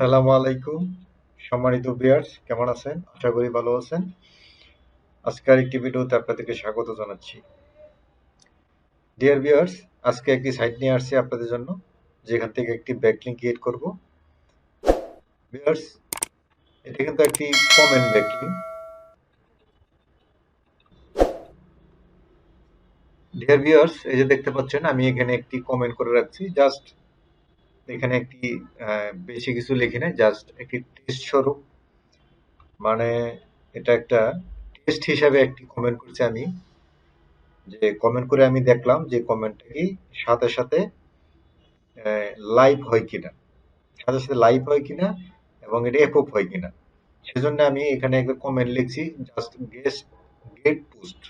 আসসালামু আলাইকুম। সম্মানিত ভিউয়ার্স, কেমন আছেন? আশা করি ভালো আছেন। আজকের একটি ভিডিওতে আপনাদেরকে স্বাগত জানাচ্ছি। ডিয়ার ভিউয়ার্স আজকে একটি সাইট নিয়ে আসছি আপনাদের জন্য, যেখান থেকে একটি ব্যাকলিংক ক্রিয়েট করব। ভিউয়ার্স এটা কিন্তু একটি কমেন্ট ব্যাকলিংক ডিয়ার ভিউয়ার্স এই যে দেখতে পাচ্ছেন, আমি এখানে একটি কমেন্ট করে রাখছি। জাস্ট এখানে একটি বেশি কিছু লিখি নাই জাস্ট একটি টেস্ট স্বরূপ। মানে এটা একটা টেস্ট হিসাবে একটি কমেন্ট করছি আমি। যে কমেন্ট করে আমি দেখলাম যে কমেন্টটা কি সাথে সাথে লাইভ হয় কিনা। সাথে সাথে লাইভ হয় কিনা এবং এটা অ্যাপ্রুভ হয় কিনা। সেজন্য আমি এখানে একটা কমেন্ট লিখছি just guest gate post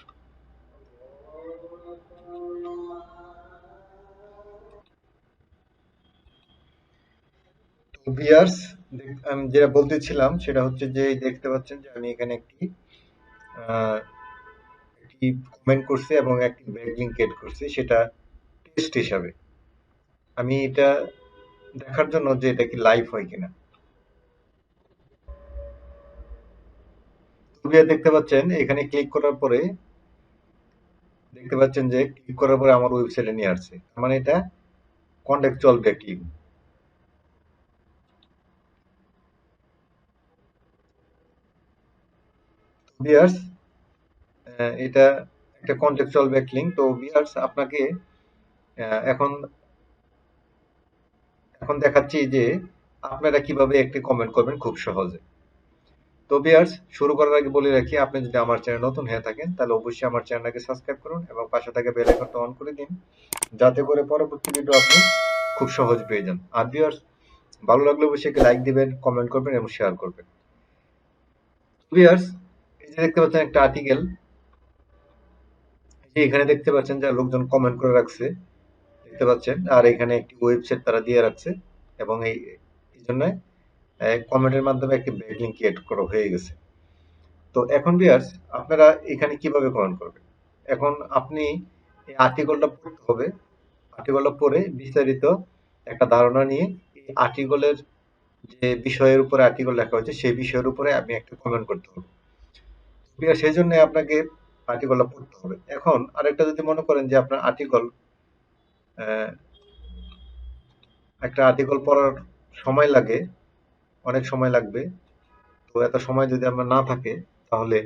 viewers আমি যেটা বলতেছিলাম সেটা হচ্ছে যে দেখতে পাচ্ছেন যে আমি এখানে একটি একটি কমেন্ট করছি এবং একটি এড করছি, সেটা টেস্ট হিসাবে। আমি এটা দেখার জন্য যে এটা কি লাইভ হয় কিনা। দেখতে পাচ্ছেন, এখানে ক্লিক করার পরে দেখতে পাচ্ছেন যে ক্লিক করার পরে আমার ওয়েবসাইটে নিয়ে আসছে। মানে এটা কন্টেক্সচুয়াল ব্যাকলিংক বিয়ার্স এটা একটা কন্টেক্সচুয়াল ব্যাকলিং তো বিয়ার্স, আপনাকে এখন এখন দেখাচ্ছি যে আপনারা কীভাবে একটি কমেন্ট করবেন খুব সহজে। তো বিয়ার্স, শুরু করার আগে বলে রাখি, আপনি যদি আমার চ্যানেল নতুন হয়ে থাকেন, তাহলে অবশ্যই আমার চ্যানেলটাকে সাবস্ক্রাইব করুন এবং পাশে থাকা বেল আইকনটা অন করে দিন, যাতে করে পরবর্তী ভিডিও আপনি খুব সহজ পেয়ে যান। আর বিয়ার্স, ভালো লাগলে অবশ্যই লাইক দিবেন কমেন্ট করবেন এবং শেয়ার করবেন। বিয়ার্স এই দেখতে পাচ্ছেন একটা আর্টিকেল যে এখানে দেখতে পাচ্ছেন যে লোকজন কমেন্ট করে রাখছে, দেখতে পাচ্ছেন, আর এখানে একটি ওয়েবসাইট তারা দিয়ে রাখছে, এবং এই এই জন্য কমেন্টের মাধ্যমে একটি ব্যাকলিংক ক্রিয়েট করা হয়ে গেছে। তো এখন বিয়ার্স আপনারা এখানে কীভাবে কমেন্ট করবেন? এখন আপনি এই আর্টিকেলটা পড়তে হবে। আর্টিকেলটা পড়ে বিস্তারিত একটা ধারণা নিয়ে এই আর্টিকেলের যে বিষয়ের উপরে আর্টিকেল লেখা হয়েছে, সেই বিষয়ের উপরে আপনি একটা কমেন্ট করতে হবে। সেই জন্য আপনাকে আর্টিকেলটা পড়তে হবে। এখন আরেকটা যদি মনে করেন যে আপনার আর্টিকেল একটা আর্টিকেল পড়ার সময় লাগে, অনেক সময় লাগবে, তো এত সময় যদি আপনার না থাকে, তাহলে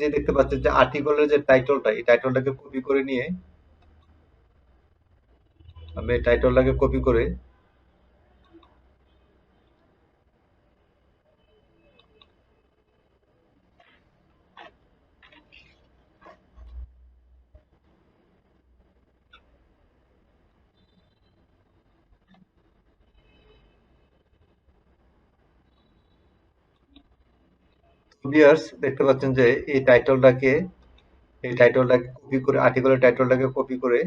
যে দেখতে পাচ্ছেন যে আর্টিকেলের যে টাইটলটা এই টাইটলটাকে কপি করে নিয়ে, আমি টাইটলটাকে কপি করে ভিউয়ার্স দেখতে পাচ্ছেন যে এই টাইটেলটাকে এই টাইটেলটাকে কপি করে আর্টিকেলের টাইটেলটাকে কপি করে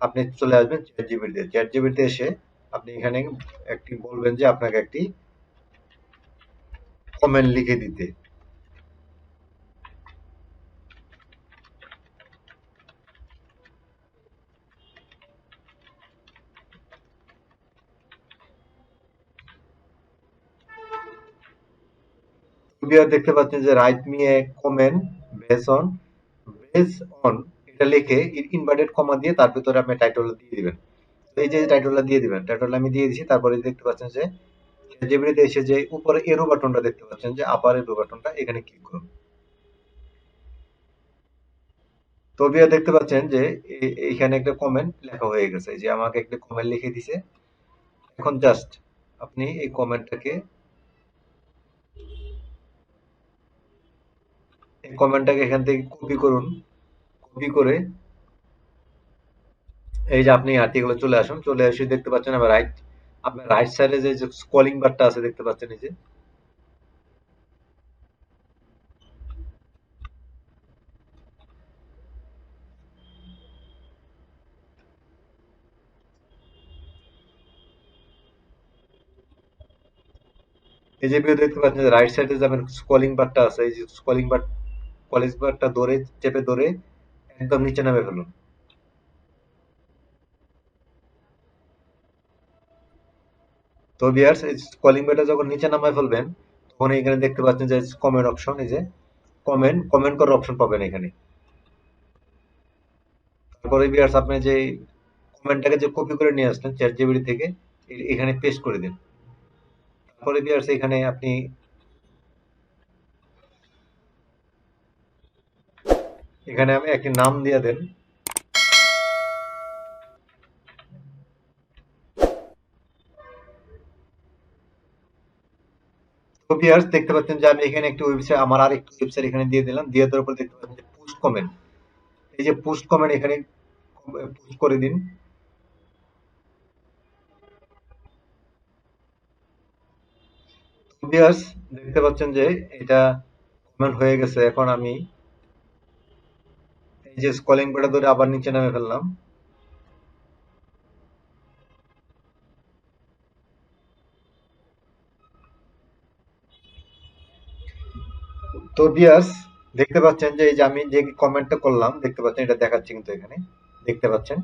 আপনি চলে আসবেন চ্যাট জিবিতে চ্যাট জিবিতে এসে আপনি এখানে একটি বলবেন যে আপনাকে একটি কমেন্ট লিখে দিতে। ভিডিও দেখতে পাচ্ছেন যে right me a comment base on base on এটা লিখে ইনভার্টেড কমা দিয়ে তার ভিতরে আপনি টাইটেল দিয়ে দিবেন। এই যে টাইটেলটা দিয়ে দিবেন টাইটেলটা আমি দিয়ে দিছি, তারপরে দেখতে পাচ্ছেন যে জেবিডিতে এসে যে উপরে এরো বাটনটা দেখতে পাচ্ছেন যে আপার এরো বাটনটা এখানে ক্লিক করুন। তো বিয়া দেখতে পাচ্ছেন যে এইখানে একটা কমেন্ট লেখা হয়ে গেছে, যে আমাকে একটা কমেন্ট লিখে দিছে। এখন জাস্ট আপনি এই কমেন্টটাকে কমেন্টটাকে এখান থেকে কপি করুন। কপি করে এই যে আপনি আর্টিকেলে চলে আসুন। চলে এসে দেখতে পাচ্ছেন আবার রাইট আপনার রাইট সাইডে যে স্কলিং বারটা আছে, দেখতে পাচ্ছেন এই যে। এই যে ভিউ দেখতে পাচ্ছেন রাইট সাইডে যে আমার স্কলিং বারটা আছে, এই যে স্কলিং বার কলেজ বারটা ধরে, চেপে ধরে একদম নিচে নামে ফেলুন। তো বিয়ার্স কলিং বেলটা যখন নিচে নামায় ফেলবেন, তখন এখানে দেখতে পাচ্ছেন যে কমেন্ট অপশন এই যে কমেন্ট কমেন্ট করার অপশন পাবেন এখানে। তারপরে বিয়ার্স আপনি যে কমেন্টটাকে যে কপি করে নিয়ে আসলেন চ্যাট জিবিডি থেকে এখানে পেস্ট করে দিন। তারপরে বিয়ার্স এখানে আপনি এখানে আমি একটি নাম দিয়ে দেন। দেখতে পাচ্ছেন যে আমি এখানে একটি ওয়েবসাইট আমার আরেকটি ওয়েবসাইট এখানে দিয়ে দিলাম। দিয়ে দেওয়ার পর দেখতে পাচ্ছেন যে পোস্ট কমেন্ট এই যে পোস্ট কমেন্ট এখানে পোস্ট করে দিন। দেখতে পাচ্ছেন যে এটা কমেন্ট হয়ে গেছে। এখন আমি যে স্কলিং বাটন ধরে আবার নিচে নামে ফেললাম। তো ভিউয়ার্স দেখতে পাচ্ছেন যে এই যে আমি যে কমেন্টটা করলাম, দেখতে পাচ্ছেন এটা দেখাচ্ছে কিন্তু এখানে। দেখতে পাচ্ছেন?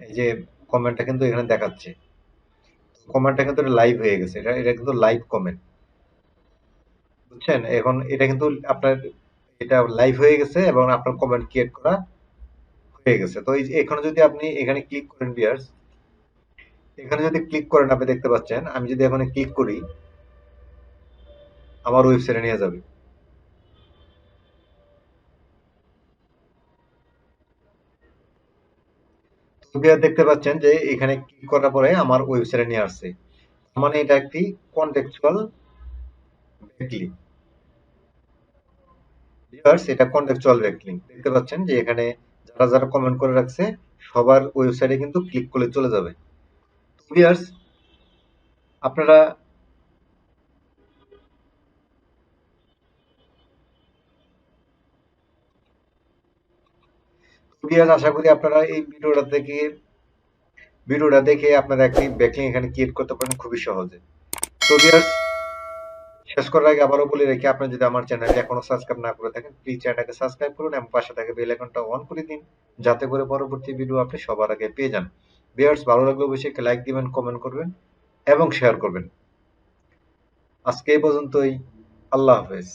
এই যে কমেন্টটা কিন্তু এখানে দেখাচ্ছে। কমেন্টটা কিন্তু লাইভ হয়ে গেছে। এটা এটা কিন্তু লাইভ কমেন্ট বুঝছেন? এখন এটা কিন্তু আপনার এটা লাইভ হয়ে গেছে এবং আপনার কমেন্ট ক্রিয়েট করা হয়ে গেছে। তো এখানে যদি আপনি এখানে ক্লিক করেন ভিউয়ার্স এখানে যদি ক্লিক করেন, আপনি দেখতে পাচ্ছেন, আমি যদি এখানে ক্লিক করি, আমার ওয়েবসাইটে নিয়ে যাবে। দেখতে পাচ্ছেন যে এখানে ক্লিক করার পরে আমার ওয়েবসাইটে নিয়ে আসছে। মানে এটা একটি কন্টেক্সচুয়াল ব্যাকলিঙ্ক ভিউয়ার্স এটা কন্টেক্সচুয়াল ব্যাকলিঙ্ক দেখতে পাচ্ছেন যে এখানে যারা যারা কমেন্ট করে রাখছে, সবার ওয়েবসাইটে কিন্তু ক্লিক করলে চলে যাবে। ভিউয়ার্স আপনারা ভিউয়ার্স আশা করি আপনারা এই ভিডিওটা থেকে ভিডিওটা দেখে আপনারা একটি ব্যাকলিং এখানে ক্রিয়েট করতে পারেন, খুবই সহজে। তো ভিউয়ার্স শেষ করার আগে আবারও বলে রেখে আপনি যদি আমার চ্যানেলটি এখনও সাবস্ক্রাইব না করে থাকেন প্লিজ চ্যানেলটাকে সাবস্ক্রাইব করুন এবং পাশে থাকা বেল আইকনটা অন করে দিন, যাতে করে পরবর্তী ভিডিও আপনি সবার আগে পেয়ে যান। ভিউয়ার্স ভালো লাগলে অবশ্যই একটা লাইক দিবেন কমেন্ট করবেন এবং শেয়ার করবেন। আজকে এই পর্যন্তই, আল্লাহ হাফেজ।